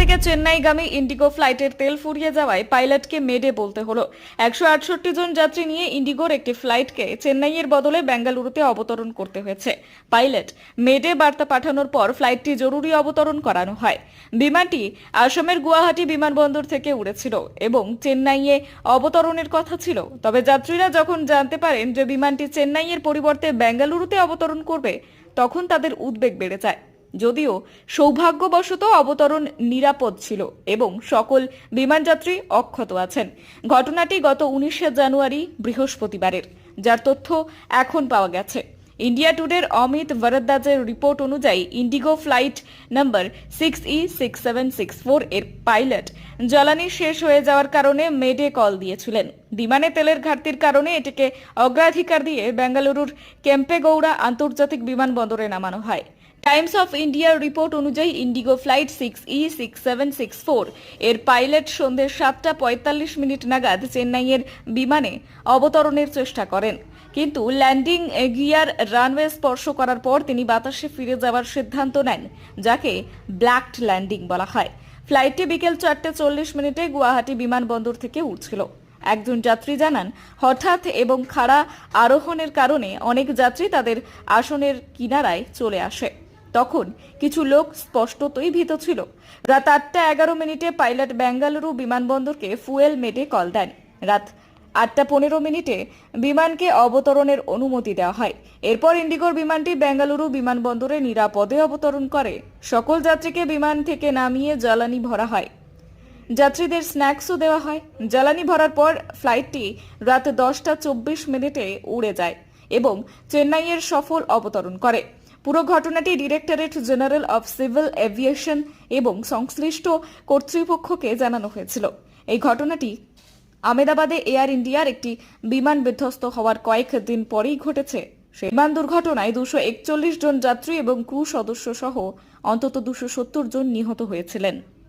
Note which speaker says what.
Speaker 1: থেকে চেন্নাইগামী ইন্ডিগো ফ্লাইটের তেল ফুরিয়ে যাওয়ায় পাইলটকে মেডে বলতে হলো। একশো আটষট্টি জন যাত্রী নিয়ে ইন্ডিগোর একটি ফ্লাইটকে চেন্নাইয়ের বদলে বেঙ্গালুরুতে অবতরণ করতে হয়েছে। পাইলট, মেডে বার্তা পাঠানোর পর ফ্লাইটটি জরুরি অবতরণ করানো হয়। বিমানটি আসামের গুয়াহাটি বিমানবন্দর থেকে উড়েছিল এবং চেন্নাইয়ে অবতরণের কথা ছিল। তবে যাত্রীরা যখন জানতে পারেন যে বিমানটি চেন্নাইয়ের পরিবর্তে বেঙ্গালুরুতে অবতরণ করবে, তখন তাদের উদ্বেগ বেড়ে যায়। যদিও সৌভাগ্যবশত অবতরণ নিরাপদ ছিল এবং সকল বিমানযাত্রী অক্ষত আছেন। ঘটনাটি গত উনিশে জানুয়ারি বৃহস্পতিবারের, যার তথ্য এখন পাওয়া গেছে। ইন্ডিয়া টুডের অমিত ভরদ্বাজের রিপোর্ট অনুযায়ী IndiGo flight number six E six seven six four এর পাইলট জ্বালানি শেষ হয়ে যাওয়ার কারণে মেডে কল দিয়েছিলেন। বিমানে তেলের ঘাটতির কারণে এটিকে অগ্রাধিকার দিয়ে বেঙ্গালুরুর কেম্পেগৌড়া আন্তর্জাতিক বিমানবন্দরে নামানো হয়। টাইমস অফ ইন্ডিয়ার রিপোর্ট অনুযায়ী IndiGo flight six E six seven six four এর পাইলট সন্ধ্যে সাতটা পঁয়তাল্লিশ মিনিট নাগাদ চেন্নাইয়ের বিমানে অবতরণের চেষ্টা করেন। কিন্তু ল্যান্ডিং গিয়ার রানওয়ে স্পর্শ করার পর তিনি বাতাসে ফিরে যাওয়ার সিদ্ধান্ত নেন, যাকে ব্ল্যাকড ল্যান্ডিং বলা হয়। ফ্লাইটটি বিকেল চারটে চল্লিশ মিনিটে গুয়াহাটি বিমানবন্দর থেকে উঠছিল। একজন যাত্রী জানান, হঠাৎ এবং খাড়া আরোহণের কারণে অনেক যাত্রী তাদের আসনের কিনারায় চলে আসে। তখন কিছু লোক স্পষ্টতই ভীত ছিল। রাত আটটা এগারো মিনিটে পাইলট বেঙ্গালুরু বিমানবন্দরকে ফুয়েল মেটে কল দেন। রাত আটটা পনেরো মিনিটে বিমানকে অবতরণের অনুমতি দেওয়া হয়। এরপর ইন্ডিগোর বিমানটি বেঙ্গালুরু বিমানবন্দরে নিরাপদে অবতরণ করে। সকল যাত্রীকে বিমান থেকে নামিয়ে জ্বালানি ভরা হয়। যাত্রীদের স্ন্যাক্সও দেওয়া হয়। জ্বালানি ভরার পর ফ্লাইটটি রাত দশটা চব্বিশ মিনিটে উড়ে যায় এবং চেন্নাইয়ের সফল অবতরণ করে। পুরো ঘটনাটি directorate general of civil aviation এবং সংশ্লিষ্ট কর্তৃপক্ষকে জানানো হয়েছিল। এই ঘটনাটি আমেদাবাদে এয়ার ইন্ডিয়ার একটি বিমান বিধ্বস্ত হওয়ার কয়েক দিন পরেই ঘটেছে। সেই বিমান দুর্ঘটনায় দুশো একচল্লিশ জন যাত্রী এবং ক্রু সদস্য সহ অন্তত দুশো সত্তর জন নিহত হয়েছিলেন।